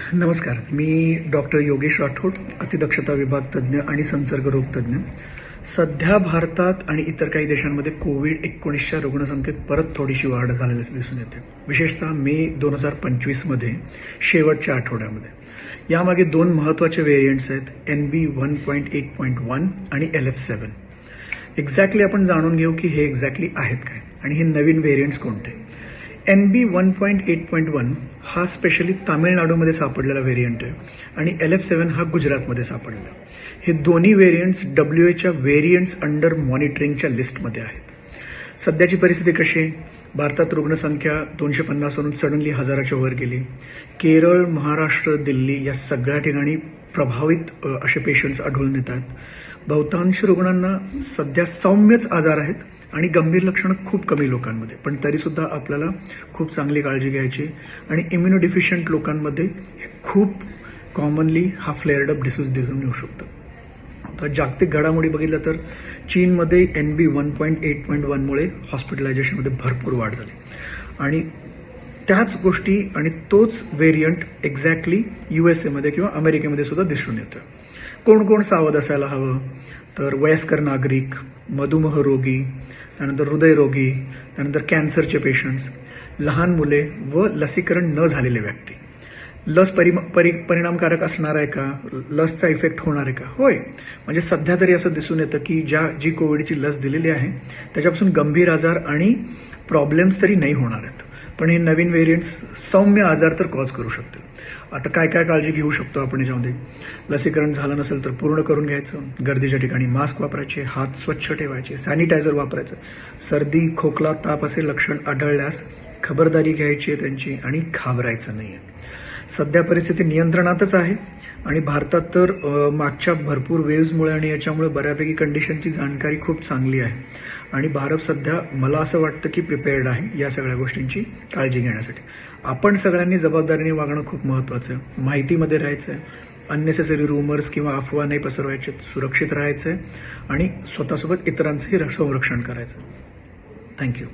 नमस्कार. मी डॉक्टर योगेश राठोड अतिदक्षता विभाग तज्ज्ञ आणि संसर्ग रोग तज्ज्ञ. सध्या भारतात आणि इतर काही देशांमध्ये कोविड एकोणीसच्या रुग्णसंख्येत परत थोडीशी वाढ झालेली दिसून येते. विशेषतः मे दोन हजार पंचवीसमध्ये शेवटच्या आठवड्यामध्ये. यामागे दोन महत्त्वाचे व्हेरियंट्स आहेत N B one point eight point one आणि एल एफ सेवन एक्झॅक्टली आपण जाणून घेऊ की हे एक्झॅक्टली आहेत काय. आणि हे नवीन व्हेरियंट्स कोणते? N B one point eight point one हा स्पेशली तामिळनाडूमध्ये सापडलेला व्हेरियंट आहे. आणि एल एफ सेवन हा गुजरातमध्ये सापडलेला हे दोन्ही व्हेरियंट्स डब्ल्यू एच्या व्हेरियंट्स अंडर मॉनिटरिंगच्या लिस्टमध्ये आहेत. सध्याची परिस्थिती कशी आहे? भारतात रुग्णसंख्या दोनशे पन्नासवरून सडनली हजाराच्या वर गेली. केरळ महाराष्ट्र दिल्ली या सगळ्या ठिकाणी प्रभावित असे पेशंट्स आढळून येतात. बहुतांश रुग्णांना सध्या सौम्यच आजार आहेत आणि गंभीर लक्षणं खूप कमी लोकांमध्ये. पण तरीसुद्धा आपल्याला खूप चांगली काळजी घ्यायची आणि इम्युनोडिफिशियंट लोकांमध्ये हे खूप कॉमनली हा फ्लेअर्ड अप डिसीज दिसून येऊ शकतं. तर जागतिक घडामोडी बघितलं तर चीनमध्ये N B one point eight point वनमुळे हॉस्पिटलायझेशनमध्ये भरपूर वाढ झाली. आणि त्याच गोष्टी आणि तोच व्हेरियंट एक्झॅक्टली यू एस एमध्ये किंवा अमेरिकेमध्ये सुद्धा दिसून येतं कोण कोण सावध असायला हवं? तर वयस्कर नागरिक मधुमेह रोगी त्यानंतर हृदयरोगी त्यानंतर कॅन्सरचे पेशंट्स लहान मुले व लसीकरण न झालेले व्यक्ती. लस परि परि परिणामकारक असणार आहे का? लसचा इफेक्ट होणार आहे का? होय. म्हणजे सध्या तरी असं दिसून येतं की ज्या जी कोविडची लस दिलेली आहे त्याच्यापासून गंभीर आजार आणि प्रॉब्लेम्स तरी नाही होणार आहेत. पण हे नवीन व्हेरियंट्स सौम्य आजार तर कॉज करू शकतील. आता काय काय काळजी घेऊ शकतो आपण याच्यामध्ये? लसीकरण झालं नसेल तर पूर्ण करून घ्यायचं. गर्दीच्या ठिकाणी मास्क वापरायचे हात स्वच्छ ठेवायचे सॅनिटायझर वापरायचं. सर्दी खोकला ताप असे लक्षण आढळल्यास खबरदारी घ्यायची आहे त्यांची आणि घाबरायचं नाही आहे सध्या परिस्थिती नियंत्रणातच आहे आणि भारतात तर मागच्या भरपूर वेव्समुळे आणि याच्यामुळे बऱ्यापैकी कंडिशनची जाणकारी खूप चांगली आहे. आणि भारत सध्या मला असं वाटतं की प्रिपेअर्ड आहे या सगळ्या गोष्टींची काळजी घेण्यासाठी. आपण सगळ्यांनी जबाबदारीने वागणं खूप महत्त्वाचं आहे. माहितीमध्ये राहायचं आहे अननेसेसरी रूमर्स किंवा अफवा नाही पसरवायचे सुरक्षित राहायचं आहे आणि स्वतःसोबत इतरांचंही संरक्षण करायचं थँक्यू